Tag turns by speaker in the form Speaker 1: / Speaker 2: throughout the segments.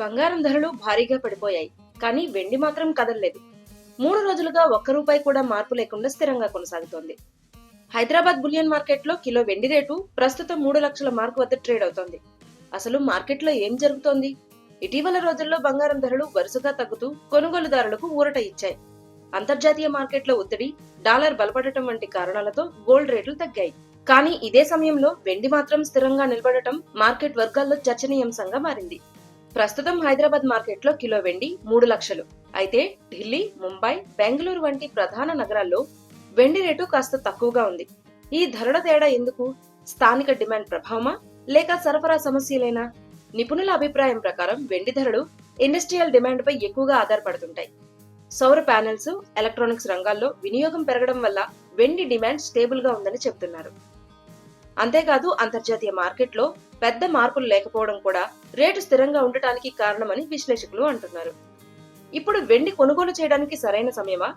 Speaker 1: బంగారం ధరలు భారీగా పడిపోయాయి కానీ వెండి మాత్రం కదలలేదు. మూడు రోజులుగా ఒక్క రూపాయి కూడా మార్పు లేకుండా స్థిరంగా కొనసాగుతోంది. హైదరాబాద్ బులియన్ మార్కెట్లో కిలో వెండి రేటు ప్రస్తుతం మూడు లక్షల మార్కు వద్ద ట్రేడ్ అవుతోంది. అసలు మార్కెట్లో ఏం జరుగుతోంది? ఇటీవల రోజుల్లో బంగారం ధరలు వరుసగా తగ్గుతూ కొనుగోలుదారులకు ఊరట ఇచ్చాయి. అంతర్జాతీయ మార్కెట్లో ఒత్తిడి డాలర్ బలపడటం వంటి కారణాలతో గోల్డ్ రేట్లు తగ్గాయి. కానీ ఇదే సమయంలో వెండి మాత్రం స్థిరంగా నిలబడటం మార్కెట్ వర్గాల్లో చర్చనీయాంశంగా మారింది. ప్రస్తుతం హైదరాబాద్ మార్కెట్లో కిలో వెండి మూడు లక్షలు. అయితే ఢిల్లీ ముంబై బెంగళూరు వంటి ప్రధాన నగరాల్లో వెండి రేటు కాస్త తక్కువగా ఉంది. ఈ ధరల తేడా ఎందుకు? స్థానిక డిమాండ్ ప్రభావమా? లేక సరఫరా సమస్యలేనా? నిపుణుల అభిప్రాయం ప్రకారం వెండి ధరలు ఇండస్ట్రియల్ డిమాండ్ పై ఎక్కువగా ఆధారపడుతుంటాయి. సౌర ప్యానెల్స్ ఎలక్ట్రానిక్స్ రంగాల్లో వినియోగం పెరగడం వల్ల వెండి డిమాండ్ స్టేబుల్గా ఉందని చెబుతున్నారు. అంతేకాదు అంతర్జాతీయ మార్కెట్లో పెద్ద మార్పులు లేకపోవడం కూడా రేటు స్థిరంగా ఉండటానికి కారణమని విశ్లేషకులు అంటున్నారు. ఇప్పుడు వెండి కొనుగోలు చేయడానికి సరైన సమయమా?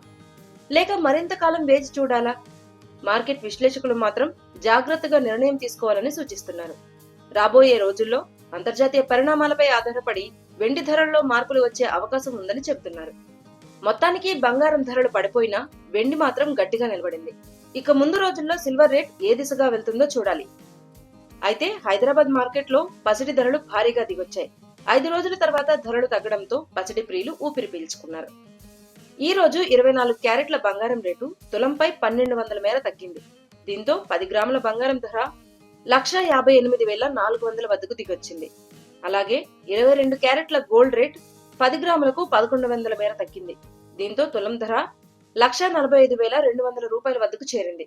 Speaker 1: లేక మరింత కాలం వేచి చూడాలా? మార్కెట్ విశ్లేషకులు మాత్రం జాగ్రత్తగా నిర్ణయం తీసుకోవాలని సూచిస్తున్నారు. రాబోయే రోజుల్లో అంతర్జాతీయ పరిణామాలపై ఆధారపడి వెండి ధరల్లో మార్పులు వచ్చే అవకాశం ఉందని చెబుతున్నారు మొత్తానికి బంగారం ధరలు పడిపోయినా వెండి మాత్రం గట్టిగా నిలబడింది. ఇక ముందు రోజుల్లో సిల్వర్ రేట్ ఏ దిశగా వెళ్తుందో చూడాలి. అయితే హైదరాబాద్ మార్కెట్లో పసిడి ధరలు భారీగా దిగొచ్చాయి. ఐదు రోజుల తర్వాత ధరలు తగ్గడంతో పసిడి ప్రియులు ఊపిరి పీల్చుకున్నారు. ఈ రోజు ఇరవై నాలుగు క్యారెట్ల బంగారం రేటు తులంపై పన్నెండు వందల మేర తగ్గింది. దీంతో పది గ్రాముల బంగారం ధర లక్ష యాభై ఎనిమిది వేల నాలుగు వందల వద్దకు దిగొచ్చింది. అలాగే ఇరవై రెండు క్యారెట్ల గోల్డ్ రేట్ పది గ్రాములకు పదకొండు వందల మేర తగ్గింది. దీంతో తులం ధర లక్ష నలభై ఐదు వేల రెండు వందల రూపాయల వద్దకు చేరింది.